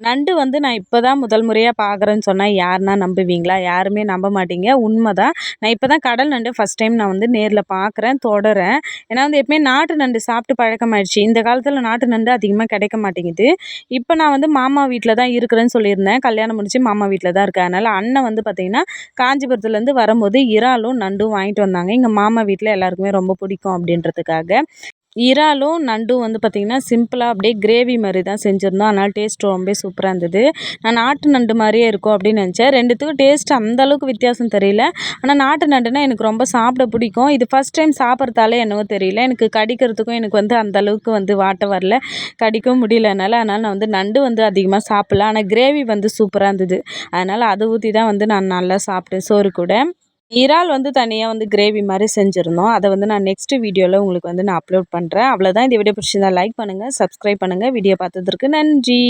நண்டு வந்து நான் இப்போ தான் முதல் முறையாக பார்க்குறேன்னு சொன்னால் யாருன்னா நம்புவீங்களா? யாருமே நம்ப மாட்டீங்க. உண்மை தான் நான் இப்போ தான் கடல் நண்டு ஃபஸ்ட் டைம் நான் வந்து நேரில் பார்க்குறேன் தொடரேன் ஏன்னா வந்து எப்பவுமே நாட்டு நண்டு சாப்பிட்டு பழக்கமாயிடுச்சு. இந்த காலத்தில் நாட்டு நண்டு அதிகமாக கிடைக்க மாட்டேங்குது. இப்போ நான் வந்து மாமா வீட்டில் தான் இருக்கிறேன்னு சொல்லியிருந்தேன். கல்யாணம் முடிச்சு மாமா வீட்டில் தான் இருக்கேன். அதனால் அண்ணன் வந்து பார்த்திங்கன்னா காஞ்சிபுரத்துலேருந்து வரும்போது இறாலும் நண்டும் வாங்கிட்டு வந்தாங்க. எங்கள் மாமா வீட்டில் எல்லாருக்குமே ரொம்ப பிடிக்கும் அப்படின்றதுக்காக. இறாலும் நண்டும் வந்து பார்த்திங்கன்னா சிம்பிளாக அப்படியே கிரேவி மாதிரி தான் செஞ்சுருந்தோம். அதனால் டேஸ்ட் ரொம்ப சூப்பராக இருந்தது. நான் நாட்டு நண்டு மாதிரியே இருக்கும் அப்படின்னு நினச்சேன். ரெண்டுத்துக்கும் டேஸ்ட் அந்தளவுக்கு வித்தியாசம் தெரியல. ஆனால் நாட்டு நண்டுனா எனக்கு ரொம்ப சாப்பிட பிடிக்கும். இது ஃபஸ்ட் டைம் சாப்பிட்றதால என்னவோ தெரியல. எனக்கு கடிக்கிறதுக்கும் எனக்கு வந்து அந்த அளவுக்கு வந்து வாட்ட வரல. கடிக்கவும் முடியலனால அதனால் நான் வந்து நண்டு வந்து அதிகமாக சாப்பிட்ல. ஆனால் கிரேவி வந்து சூப்பராக இருந்தது. அதனால் அதை ஊற்றி தான் வந்து நான் நல்லா சாப்பிட்டேன் சோறு கூட. இறால் வந்து தனியாக வந்து கிரேவி மாதிரி செஞ்சுருந்தோம். அதை வந்து நான் நெக்ஸ்ட் வீடியோவில் உங்களுக்கு வந்து நான் அப்லோட் பண்ணுறேன் அவ்வளோதான் இந்த வீடியோ பிடிச்சிருந்தா லைக் பண்ணுங்கள் சப்ஸ்கிரைப் பண்ணுங்கள் வீடியோ பார்த்ததற்கு நன்றி.